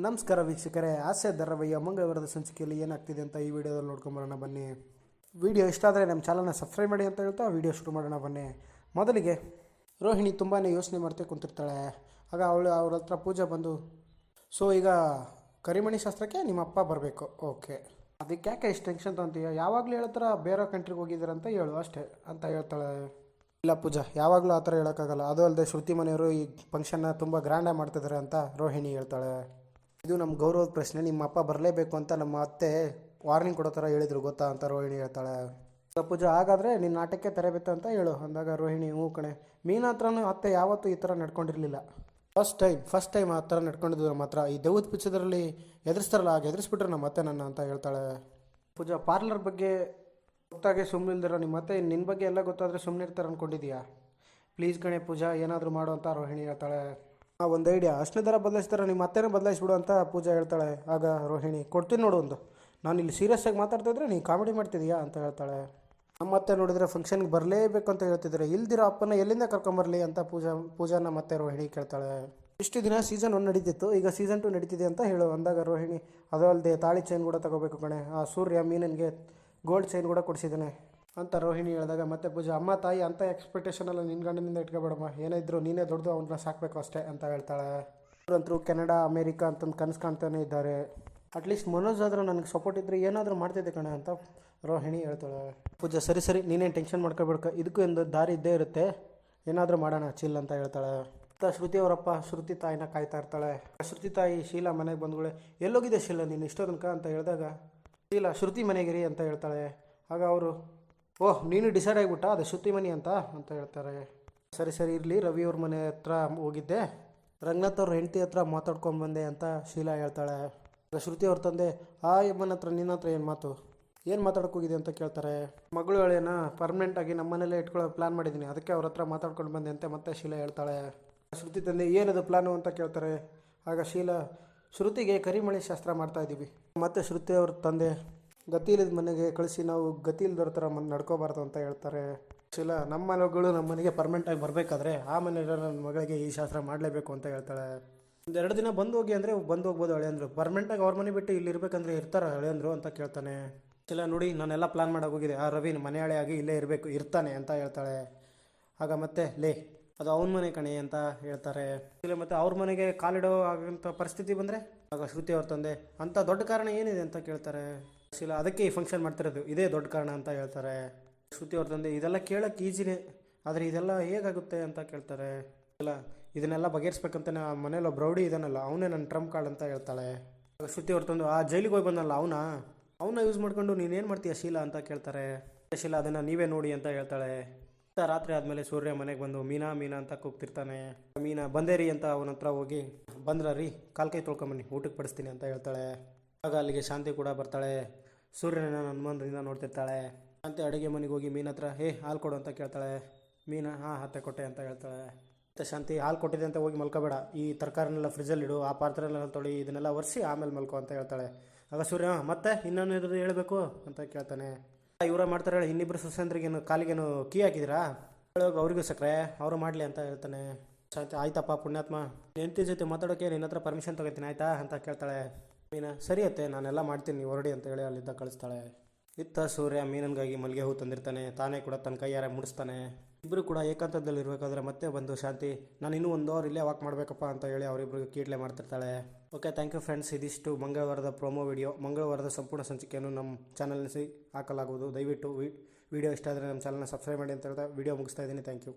ನಮಸ್ಕಾರ ವೀಕ್ಷಕರೇ, ಆಸೆ ಧಾರಾವಾಹಿಯ ಮಂಗಳವಾರದ ಸಂಚಿಕೆಯಲ್ಲಿ ಏನಾಗ್ತಿದೆ ಅಂತ ಈ ವಿಡಿಯೋದಲ್ಲಿ ನೋಡ್ಕೊಂಡು ಬರೋಣ ಬನ್ನಿ. ವಿಡಿಯೋ ಇಷ್ಟ ಆದರೆ ನಮ್ಮ ಚಾನಲ್ನ ಸಬ್ಸ್ಕ್ರೈಬ್ ಮಾಡಿ ಅಂತ ಹೇಳ್ತಾ ವಿಡಿಯೋ ಶುರು ಮಾಡೋಣ ಬನ್ನಿ. ಮೊದಲಿಗೆ, ರೋಹಿಣಿ ತುಂಬಾ ಯೋಚನೆ ಮಾಡ್ತಾ ಕುಂತಿರ್ತಾಳೆ. ಆಗ ಅವಳು ಅವ್ರ ಹತ್ರ ಪೂಜೆ ಬಂದು, ಸೊ, ಈಗ ಕರಿಮಣಿ ಶಾಸ್ತ್ರಕ್ಕೆ ನಿಮ್ಮ ಅಪ್ಪ ಬರಬೇಕು. ಓಕೆ. ಅದಕ್ಕೆ ಯಾಕೆ ಇಷ್ಟು ಟೆನ್ಷನ್ ತಗೊಂತೀಯ? ಯಾವಾಗಲೂ ಹೇಳ್ತಾರ ಬೇರೆ ಕಂಟ್ರಿಗೆ ಹೋಗಿದ್ದೀರಂತ ಹೇಳು, ಅಷ್ಟೇ, ಅಂತ ಹೇಳ್ತಾಳೆ. ಇಲ್ಲ ಪೂಜಾ, ಯಾವಾಗಲೂ ಆ ಥರ ಹೇಳೋಕ್ಕಾಗಲ್ಲ. ಅದು ಅಲ್ಲದೆ ಶ್ರುತಿ ಮನೆಯವರು ಈ ಫಂಕ್ಷನ್ನ ತುಂಬ ಗ್ರ್ಯಾಂಡಾಗಿ ಮಾಡ್ತಿದ್ದಾರೆ ಅಂತ ರೋಹಿಣಿ ಹೇಳ್ತಾಳೆ. ಇದು ನಮ್ಮ ಗೌರವದ ಪ್ರಶ್ನೆ. ನಿಮ್ಮ ಅಪ್ಪ ಬರಲೇಬೇಕು ಅಂತ ನಮ್ಮ ಅತ್ತೆ ವಾರ್ನಿಂಗ್ ಕೊಡೋ ಥರ ಹೇಳಿದ್ರು, ಗೊತ್ತಾ ಅಂತ ರೋಹಿಣಿ ಹೇಳ್ತಾಳೆ. ಪೂಜೆ, ಹಾಗಾದರೆ ನಿನ್ನ ನಾಟಕ್ಕೆ ತೆರಬೇಕು ಅಂತ ಹೇಳು. ಅಂದಾಗ ರೋಹಿಣಿ ಹೂ ಕಣೆ. ಮೀನ ಹತ್ರನೂ ಅತ್ತೆ ಯಾವತ್ತೂ ಈ ಥರ ನಡ್ಕೊಂಡಿರಲಿಲ್ಲ. ಫಸ್ಟ್ ಟೈಮ್ ಫಸ್ಟ್ ಟೈಮ್ ಆ ಥರ ನಡ್ಕೊಂಡಿದ್ದು ನಮ್ಮ ಹತ್ರ. ಈ ದೆವ್ವದ ಪಿಚ್ಚದ್ರಲ್ಲಿ ಎದುರಿಸ್ತಾರಲ್ಲ ಆಗ ಎದುರಿಸ್ಬಿಟ್ರೆ ನಮ್ಮ ಅತ್ತೆ ನನ್ನ ಅಂತ ಹೇಳ್ತಾಳೆ. ಪೂಜಾ ಪಾರ್ಲರ್ ಬಗ್ಗೆ ಗೊತ್ತಾಗೆ ಸುಮ್ಮನಿಲ್ದಿರೋ ನಿಮ್ಮ ಅತ್ತೆ ನಿನ್ನ ಬಗ್ಗೆ ಎಲ್ಲ ಗೊತ್ತಾದರೆ ಸುಮ್ಮನೆ ಇರ್ತಾರೆ ಅಂದ್ಕೊಂಡಿದ್ಯಾ ಪ್ಲೀಸ್ ಗಣೆ ಪೂಜಾ, ಏನಾದರೂ ಮಾಡು ಅಂತ ರೋಹಿಣಿ ಹೇಳ್ತಾಳೆ. ಆ ಒಂದು ಐಡಿಯಾ ಅಷ್ಟನೇ ಥರ ಬದಲಾಯಿಸ್ತಾರೆ ನಿಮ್ಮ ಅತ್ತೆನೇ ಬದಲಾಯಿಸ್ಬಿಡು ಅಂತ ಪೂಜಾ ಹೇಳ್ತಾಳೆ. ಆಗ ರೋಹಿಣಿ, ಕೊಡ್ತೀನಿ ನೋಡು ಒಂದು. ನಾನು ಇಲ್ಲಿ ಸೀರಿಯಸ್ ಆಗಿ ಮಾತಾಡ್ತಾ ಇದ್ರೆ ನೀನು ಕಾಮಿಡಿ ಮಾಡ್ತಿದೀಯಾ ಅಂತ ಹೇಳ್ತಾಳೆ. ನಮ್ಮ ಅತ್ತೆ ನೋಡಿದ್ರೆ ಫಂಕ್ಷನ್ಗೆ ಬರಲೇಬೇಕು ಅಂತ ಹೇಳ್ತಿದ್ದಾರೆ ಇಲ್ದಿರೋ ಅಪ್ಪನ ಎಲ್ಲಿಂದ ಕರ್ಕೊಂಬರಲಿ ಅಂತ ಪೂಜಾ, ಪೂಜಾನ ಮತ್ತೆ ರೋಹಿಣಿ ಕೇಳ್ತಾಳೆ. ಇಷ್ಟು ದಿನ ಸೀಸನ್ ಒನ್ ನಡೀತಿತ್ತು. ಈಗ ಸೀಸನ್ ಟು ನಡೀತಿದೆ ಅಂತ ಹೇಳು. ಅಂದಾಗ ರೋಹಿಣಿ ಅದು ಅಲ್ಲದೆ ತಾಳಿ ಚೈನ್ ಕೂಡ ತಗೋಬೇಕು ಕಣೆ. ಆ ಸೂರ್ಯ ಮೀನನ್ಗೆ ಗೋಲ್ಡ್ ಚೈನ್ ಕೂಡ ಕೊಡಿಸಿದ್ದಾನೆ. ಅಂತ ರೋಹಿಣಿ ಹೇಳಿದಾಗ, ಮತ್ತೆ ಪೂಜಾ, ಅಮ್ಮ ತಾಯಿ ಅಂತ ಎಕ್ಸ್ಪೆಕ್ಟೇಷನ್ ಎಲ್ಲ ನಿನ್ನ ಗಂಡನಿಂದ ಇಟ್ಕೋಬೇಡಮ್ಮ. ಏನೇ ಇದ್ರು ನೀನೇ ದೊಡ್ಡದು ಅವನ್ನ ಸಾಕಬೇಕು ಅಷ್ಟೇ, ಅಂತ ಹೇಳ್ತಾಳೆ. ಅವರಂತೂ ಕೆನಡಾ, ಅಮೇರಿಕಾ ಅಂತಂದು ಕನಸು ಕಾಣ್ತಾನೆ ಇದ್ದಾರೆ. ಅಟ್ಲೀಸ್ಟ್ ಮನೋಜ್ ಆದರೂ ನನಗೆ ಸಪೋರ್ಟ್ ಇದ್ದರೆ ಏನಾದರೂ ಮಾಡ್ತಿದ್ದೆ ಕಣೆ ಅಂತ ರೋಹಿಣಿ ಹೇಳ್ತಾಳೆ. ಪೂಜಾ, ಸರಿ ಸರಿ, ನೀನೇನು ಟೆನ್ಷನ್ ಮಾಡ್ಕೋಬೇಡ ಇದಕ್ಕೂ ಒಂದು ದಾರಿ ಇದ್ದೇ ಇರುತ್ತೆ. ಏನಾದರೂ ಮಾಡೋಣ ಚಿಲ್ ಅಂತ ಹೇಳ್ತಾಳೆ. ಶ್ರುತಿ ಅವರಪ್ಪ, ಶ್ರುತಿ ತಾಯಿನ ಕಾಯ್ತಾ ಇರ್ತಾಳೆ. ಶ್ರುತಿ ತಾಯಿ, ಶೀಲಾ ಮನೆಗೆ ಬಂದ್ಗಳೇ ಎಲ್ಲೋಗಿದೆ ಶೀಲಾ ನೀನು ಇಷ್ಟೋ ತನಕ ಅಂತ ಹೇಳಿದಾಗ, ಶೀಲಾ, ಶ್ರುತಿ ಮನೆಗಿರಿ, ಅಂತ ಹೇಳ್ತಾಳೆ. ಆಗ ಅವರು ಓಹ್, ನೀನು ಡಿಸೈಡ್ ಆಗಿಬಿಟ್ಟ, ಅದು ಶ್ರುತಿ ಮನಿ ಅಂತ ಅಂತ ಹೇಳ್ತಾರೆ. ಸರಿ ಸರಿ, ಇರಲಿ, ರವಿ ಅವ್ರ ಮನೆ ಹತ್ರ ಹೋಗಿದ್ದೆ. ರಂಗನಾಥ್ ಅವ್ರ ಹೆಂಡತಿ ಹತ್ರ ಮಾತಾಡ್ಕೊಂಡು ಬಂದೆ ಅಂತ ಶೀಲಾ ಹೇಳ್ತಾಳೆ. ಶ್ರುತಿ ಅವ್ರ ತಂದೆ, ಆ ಯಮ್ಮನ ಹತ್ರ, ನಿನ್ನ ಹತ್ರ ಏನು ಮಾತು? ಏನು ಮಾತಾಡಕ್ಕೆ ಹೋಗಿದೆ ಅಂತ ಕೇಳ್ತಾರೆ. ಮಗಳು ಹೇಳೇನ ಪರ್ಮನೆಂಟಾಗಿ ನಮ್ಮ ಮನೇಲೇ ಇಟ್ಕೊಳ್ಳೋ ಪ್ಲ್ಯಾನ್ ಮಾಡಿದ್ದೀನಿ ಅದಕ್ಕೆ ಅವ್ರ ಹತ್ರ ಮಾತಾಡ್ಕೊಂಡು ಬಂದೆ ಅಂತ ಮತ್ತೆ ಶೀಲಾ ಹೇಳ್ತಾಳೆ. ಶ್ರುತಿ ತಂದೆ ಏನದು ಪ್ಲಾನು ಅಂತ ಕೇಳ್ತಾರೆ. ಆಗ ಶೀಲಾ, ಶ್ರುತಿಗೆ ಕರಿಮಳೆ ಶಾಸ್ತ್ರ ಮಾಡ್ತಾ ಇದ್ದೀವಿ ಮತ್ತೆ ಶ್ರುತಿ ಅವ್ರ ತಂದೆ ಗತಿ ಇಲ್ಲದ ಮನೆಗೆ ಕಳಿಸಿ ನಾವು ಗತಿ ಥರ ಮನೆ ನಡ್ಕೋಬಾರ್ದು ಅಂತ ಹೇಳ್ತಾರೆ. ಇಲ್ಲ ನಮ್ಮ ಮನೆಗಳು ನಮ್ಮ ಮನೆಗೆ ಪರ್ಮನೆಂಟಾಗಿ ಬರಬೇಕಾದ್ರೆ ಆ ಮನೆಯಲ್ಲಿರೋ ನನ್ನ ಮಗಳಿಗೆ ಈ ಶಾಸ್ತ್ರ ಮಾಡಲೇಬೇಕು ಅಂತ ಹೇಳ್ತಾಳೆ. ಒಂದು ಎರಡು ದಿನ ಬಂದು ಹೋಗಿ ಅಂದರೆ ಬಂದು ಹೋಗ್ಬೋದು ಹಳೆಯಂದ್ರು ಪರ್ಮನೆಂಟಾಗಿ ಅವ್ರ ಮನೆ ಬಿಟ್ಟು ಇಲ್ಲಿ ಇರಬೇಕಂದ್ರೆ ಇರ್ತಾರ ಹಳೆಯಂದ್ರು ಅಂತ ಕೇಳ್ತಾನೆ. ಇಲ್ಲ ನೋಡಿ, ನಾನೆಲ್ಲ ಪ್ಲಾನ್ ಮಾಡೋಕೆ ಹೋಗಿದೆ. ಆ ರವಿ ಮನೆ ಹಳೆ ಆಗಿ ಇಲ್ಲೇ ಇರಬೇಕು, ಇರ್ತಾನೆ ಅಂತ ಹೇಳ್ತಾಳೆ. ಆಗ ಮತ್ತೆ, ಲೇ, ಅದು ಅವನ ಮನೆ ಕಣೆ ಅಂತ ಹೇಳ್ತಾರೆ. ಇಲ್ಲ ಮತ್ತೆ ಅವ್ರ ಮನೆಗೆ ಕಾಲಿಡೋ ಆಗಂತ ಪರಿಸ್ಥಿತಿ ಬಂದರೆ? ಆಗ ಶ್ರುತಿ ಅವ್ರ ತಂದೆ, ಅಂಥ ದೊಡ್ಡ ಕಾರಣ ಏನಿದೆ? ಅಂತ ಕೇಳ್ತಾರೆ. ಇಲ್ಲ, ಅದಕ್ಕೆ ಈ ಫಂಕ್ಷನ್ ಮಾಡ್ತಿರೋದು. ಇದೇ ದೊಡ್ಡ ಕಾರಣ ಅಂತ ಹೇಳ್ತಾರೆ. ಶ್ರುತಿ ಅವ್ರ ತಂದೆ, ಇದೆಲ್ಲ ಕೇಳೋಕ್ಕೆ ಈಜಿನೇ ಆದರೆ ಇದೆಲ್ಲ ಹೇಗಾಗುತ್ತೆ ಅಂತ ಕೇಳ್ತಾರೆ. ಇಲ್ಲ, ಇದನ್ನೆಲ್ಲ ಬಗೆಹರಿಸ್ಬೇಕಂತ ಮನೇಲಿ ಒಬ್ಬ ರೌಡಿ ಇದಾನಲ್ಲ, ಅವನೇ ನನ್ನ ಟ್ರಂಪ್ ಕಾರ್ಡ್ ಅಂತ ಹೇಳ್ತಾಳೆ. ಶ್ರುತಿ ಅವ್ರ ತಂದು, ಆ, ಜೈಲಿಗೆ ಹೋಗಿ ಬಂದಲ್ಲ ಅವನ? ಅವನ್ನ ಯೂಸ್ ಮಾಡ್ಕೊಂಡು ನೀನೇನು ಮಾಡ್ತೀಯ ಶೀಲಾ? ಅಂತ ಕೇಳ್ತಾರೆ. ಶೀಲಾ, ಅದನ್ನು ನೀವೇ ನೋಡಿ ಅಂತ ಹೇಳ್ತಾಳೆ. ರಾತ್ರಿ ಆದಮೇಲೆ ಸೂರ್ಯ ಮನೆಗೆ ಬಂದು, ಮೀನಾ ಮೀನಾ ಅಂತ ಕೂಗ್ತಿರ್ತಾನೆ. ಮೀನಾ ಬಂದೇರಿ ಅಂತ ಅವನ ಹತ್ರ ಹೋಗಿ, ಬಂದ್ರ ರೀ ಕಾಲ್ಕೈ ತೊಳ್ಕೊಂಬನ್ನಿ ಊಟಕ್ಕೆ ಪಡಿಸ್ತೀನಿ ಅಂತ ಹೇಳ್ತಾಳೆ. ಆಗ ಅಲ್ಲಿಗೆ ಶಾಂತಿ ಕೂಡ ಬರ್ತಾಳೆ. ಸೂರ್ಯನ ಹನುಮಂತರಿಂದ ನೋಡ್ತಿರ್ತಾಳೆ. ಶಾಂತಿ ಅಡುಗೆ ಮನೆಗೆ ಹೋಗಿ ಮೀನ ಹತ್ರ ಹೇ ಹಾಲು ಕೊಡು ಅಂತ ಕೇಳ್ತಾಳೆ. ಮೀನ ಹಾಂ ಹತ್ತೆ ಕೊಟ್ಟೆ ಅಂತ ಹೇಳ್ತಾಳೆ. ಮತ್ತು ಶಾಂತಿ ಹಾಲು ಕೊಟ್ಟಿದೆ ಅಂತ ಹೋಗಿ ಮಲ್ಕೋಬೇಡ. ಈ ತರಕಾರಿನೆಲ್ಲ ಫ್ರಿಜ್ಜಲ್ಲಿ ಇಡು ಆ ಪಾತ್ರೆನೆಲ್ಲ ತೊಳಿ ಇದನ್ನೆಲ್ಲ ಒರೆಸಿ ಆಮೇಲೆ ಮಲ್ಕೊ ಅಂತ ಹೇಳ್ತಾಳೆ. ಆಗ ಸೂರ್ಯ "ಹಾ, ಮತ್ತೆ ಇನ್ನೊಂದು ಹೇಳಬೇಕು? ಅಂತ ಕೇಳ್ತಾನೆ. ಇವರ ಮಾಡ್ತಾರೆ ಹೇಳಿ ಇನ್ನಿಬ್ಬರು ಸುಸಂದ್ರಿಗೇನು ಕಾಲಿಗೇನು ಕೀ ಹಾಕಿದಿರಾ? ಹೇಳೋಕೆ ಅವ್ರಿಗೂ ಸಕ್ಕರೆ ಅವರು ಮಾಡಲಿ ಅಂತ ಹೇಳ್ತಾನೆ. ಶಾಂತಿ ಆಯ್ತಪ್ಪ ಪುಣ್ಯಾತ್ಮ. ಹೆಂಡತಿ ಜೊತೆ ಮಾತಾಡೋಕೆ ನಿನ್ನ ಹತ್ರ ಪರ್ಮಿಷನ್ ತೊಗೋತೀನಿ ಆಯ್ತಾ? ಅಂತ ಕೇಳ್ತಾಳೆ. ಮೀನಾ, ಸರಿ ಅತ್ತೆ, ನಾನೆಲ್ಲ ಮಾಡ್ತೀನಿ, ನೀವು ಹೊರಡಿ ಅಂತ ಹೇಳಿ ಅಲ್ಲಿದ್ದ ಕಳಿಸ್ತಾಳೆ. ಇತ್ತ ಸೂರ್ಯ ಮೀನನ್ಗಾಗಿ ಮಲ್ಲಿಗೆ ಹೂ ತಂದಿರ್ತಾನೆ, ತಾನೇ ಕೂಡ ತನ್ನ ಕೈಯಾರೆ ಮುಡಿಸ್ತಾನೆ. ಇಬ್ಬರು ಕೂಡ ಏಕಾಂತದಲ್ಲಿ ಇರಬೇಕಾದ್ರೆ ಮತ್ತೆ ಬಂದು ಶಾಂತಿ, ನಾನು ಇನ್ನೂ ಒಂದು ಅವ್ರು ಇಲ್ಲೇ ವಾಕ್ ಮಾಡಬೇಕಪ್ಪ ಅಂತ ಹೇಳಿ ಅವರಿಬ್ಬರಿಗೆ ಕೀಟ್ಲೆ ಮಾಡ್ತಿರ್ತಾಳೆ. ಓಕೆ ಥ್ಯಾಂಕ್ ಯು ಫ್ರೆಂಡ್ಸ್ ಇದಿಷ್ಟು ಮಂಗಳವಾರದ ಪ್ರೊಮೋ ವಿಡಿಯೋ ಮಂಗಳವಾರದ ಸಂಪೂರ್ಣ ಸಂಚಿಕೆಯನ್ನು ನಮ್ಮ ಚಾನಲ್ನಲ್ಲಿ ಹಾಕಲಾಗುವುದು. ದಯವಿಟ್ಟು ವಿಡಿಯೋ ಇಷ್ಟ ಆದರೆ ನಮ್ಮ ಚಾನಲ್ನ ಸಬ್ಸ್ಕ್ರೈಬ್ ಮಾಡಿ ಅಂತ ಹೇಳ್ತಾ ವಿಡಿಯೋ ಮುಗಿಸ್ತಾ ಇದ್ದೀನಿ. Thank you